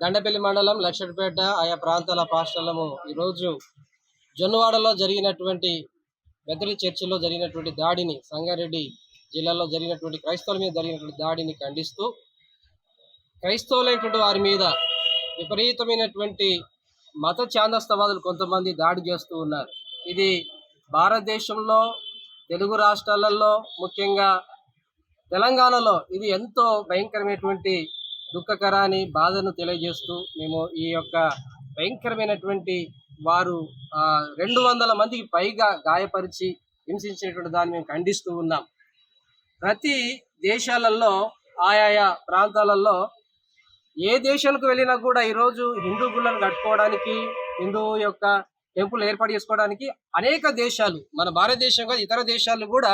దండపల్లి మండలం లక్షపేట ఆయా ప్రాంతాల పాఠశాలము. ఈరోజు జొన్నవాడలో జరిగినటువంటి మెదడి చర్చిలో జరిగినటువంటి దాడిని సంగారెడ్డి జిల్లాలో జరిగినటువంటి క్రైస్తవుల మీద జరిగినటువంటి దాడిని ఖండిస్తూ క్రైస్తవులైనటువంటి వారి మీద విపరీతమైనటువంటి మత ఛాందస్తవాదులు కొంతమంది దాడి చేస్తూ ఉన్నారు. ఇది భారతదేశంలో తెలుగు రాష్ట్రాలలో ముఖ్యంగా తెలంగాణలో ఇది ఎంతో భయంకరమైనటువంటి దుఃఖకరాన్ని బాధను తెలియజేస్తూ మేము ఈ యొక్క భయంకరమైనటువంటి వారు రెండు వందల మందికి పైగా గాయపరిచి హింసించినటువంటి దాన్ని మేము ఖండిస్తూ ఉన్నాం. ప్రతి దేశాలలో ఆయా ప్రాంతాలలో ఏ దేశానికి వెళ్ళినా కూడా ఈరోజు హిందూ గుళ్ళను కట్టుకోవడానికి హిందూ యొక్క టెంపుల్ ఏర్పాటు చేసుకోవడానికి అనేక దేశాలు మన భారతదేశం కాదు ఇతర దేశాలు కూడా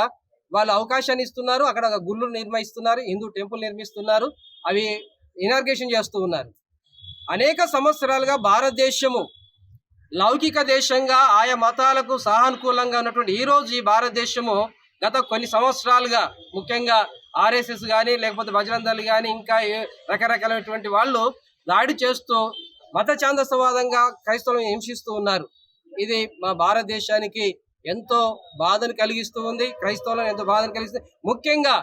వాళ్ళు అవకాశాన్ని ఇస్తున్నారు. అక్కడ గుళ్ళు నిర్మిస్తున్నారు హిందూ టెంపుల్ నిర్మిస్తున్నారు. అవి ఇనార్గేషన్ చేస్తూ ఉన్నారు. అనేక సంవత్సరాలుగా భారతదేశము లౌకిక దేశంగా ఆయా మతాలకు సానుకూలంగా ఉన్నటువంటి ఈ రోజు ఈ భారతదేశము గత కొన్ని సంవత్సరాలుగా ముఖ్యంగా ఆర్ఎస్ఎస్ కానీ లేకపోతే బజరంగ కానీ ఇంకా రకరకాలైనటువంటి వాళ్ళు దాడి చేస్తూ మత ఛాందసవాదంగా క్రైస్తవులను హింసిస్తూ ఉన్నారు. ఇది మా భారతదేశానికి ఎంతో బాధను కలిగిస్తూ ఉంది. క్రైస్తవులను ఎంతో బాధను కలిగిస్తుంది ముఖ్యంగా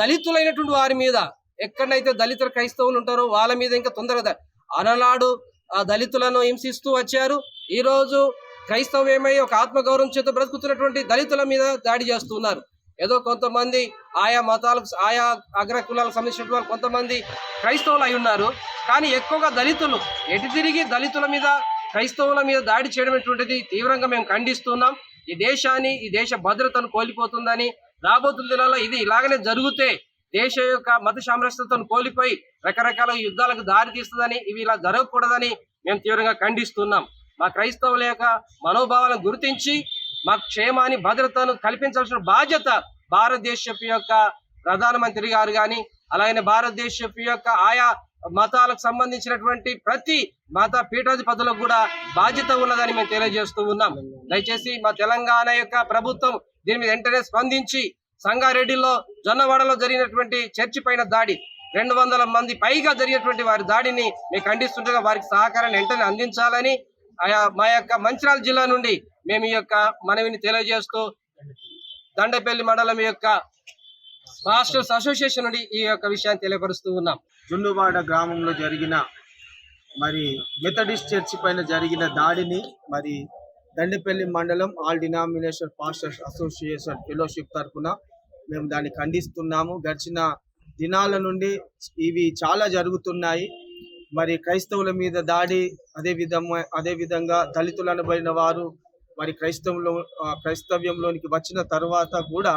దళితులైనటువంటి వారి మీద ఎక్కడైతే దళితులు క్రైస్తవులు ఉంటారో వాళ్ళ మీద ఇంకా తొందరగా అననాడు ఆ దళితులను హింసిస్తూ వచ్చారు. ఈరోజు క్రైస్తవం ఏమై ఒక ఆత్మగౌరవం చేత బ్రతుకుతున్నటువంటి దళితుల మీద దాడి చేస్తున్నారు. ఏదో కొంతమంది ఆయా మతాలకు ఆయా అగ్ర కులాలకు సంబంధించిన వాళ్ళు కొంతమంది క్రైస్తవులు అయి ఉన్నారు. కానీ ఎక్కువగా దళితులు ఎటు తిరిగి దళితుల మీద క్రైస్తవుల మీద దాడి చేయడం అటువంటిది తీవ్రంగా మేము ఖండిస్తున్నాం. ఈ దేశాన్ని ఈ దేశ భద్రతను కోల్పోతుందని రాబోతున్న దినాల్లో ఇది ఇలాగనే జరిగితే దేశ యొక్క మత సామరస్యతను కోల్పోయి రకరకాల యుద్ధాలకు దారి తీస్తుందని ఇవి ఇలా జరగకూడదని మేము తీవ్రంగా ఖండిస్తున్నాం. మా క్రైస్తవుల యొక్క మనోభావాలను గుర్తించి మా క్షేమాన్ని భద్రతను కల్పించాల్సిన బాధ్యత భారతదేశపు యొక్క ప్రధానమంత్రి గారు కానీ అలాగనే భారతదేశపు యొక్క ఆయా మతాలకు సంబంధించినటువంటి ప్రతి మత పీఠాధిపతులకు కూడా బాధ్యత ఉన్నదని మేము తెలియజేస్తూ ఉన్నాం. దయచేసి మా తెలంగాణ యొక్క ప్రభుత్వం దీని మీద వెంటనే స్పందించి సంగారెడ్డిలో జొన్నవాడలో జరిగినటువంటి చర్చి పైన దాడి రెండు వందల మంది పైగా జరిగినటువంటి వారి దాడిని మేము ఖండిస్తుండగా వారికి సహకారాన్ని వెంటనే అందించాలని మా యొక్క మంచిరాల జిల్లా నుండి మేము ఈ యొక్క మనవిని తెలియజేస్తూ దండపల్లి మండలం యొక్క మాస్టర్స్ అసోసియేషన్ నుండి ఈ యొక్క విషయాన్ని తెలియపరుస్తూ ఉన్నాం. జున్నువాడ గ్రామంలో జరిగిన మరి మెథడిస్ట్ చర్చి పైన జరిగిన దాడిని మరి దండపల్లి మండలం all denomination pastors association fellowship తరఫున మేము దాన్ని ఖండిస్తున్నాము. గడిచిన దినాల నుండి ఇవి చాలా జరుగుతున్నాయి. మరి క్రైస్తవుల మీద దాడి అదే విధంగా అదే విధంగా దళితులు అనబడిన వారు మరి క్రైస్తవంలో క్రైస్తవ్యంలోనికి వచ్చిన తర్వాత కూడా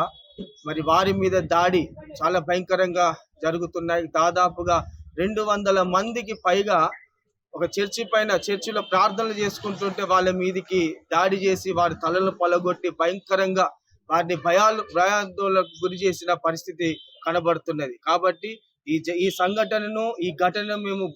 మరి వారి మీద దాడి చాలా భయంకరంగా జరుగుతున్నాయి. దాదాపుగా రెండు వందల మందికి పైగా ఒక చర్చి పైన చర్చిలో ప్రార్థనలు చేసుకుంటుంటే వాళ్ళ మీదికి దాడి చేసి వారి తలలను పలగొట్టి భయంకరంగా వారిని భయాలు భయాందోళనకు గురి చేసిన పరిస్థితి కనబడుతున్నది. కాబట్టి ఈ ఈ సంఘటనను ఈ ఘటనను మేము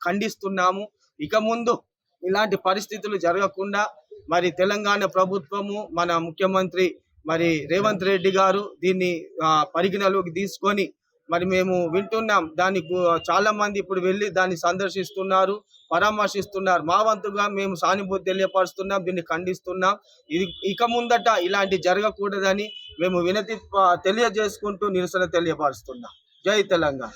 ఖండిస్తున్నాము. ఇక ముందు ఇలాంటి పరిస్థితులు జరగకుండా మరి తెలంగాణ ప్రభుత్వము మన ముఖ్యమంత్రి మరి రేవంత్ రెడ్డి గారు దీన్ని పరిగణలోకి తీసుకొని మరి మేము వింటున్నాం. దాన్ని చాలా మంది ఇప్పుడు వెళ్ళి దాన్ని సందర్శిస్తున్నారు పరామర్శిస్తున్నారు. మా వంతుగా మేము సానుభూతి తెలియపరుస్తున్నాం దీన్ని ఖండిస్తున్నాం. ఇది ఇక ముందట ఇలాంటి జరగకూడదని మేము వినతి తెలియజేసుకుంటూ నిరసన తెలియపరుస్తున్నాం. జై తెలంగాణ.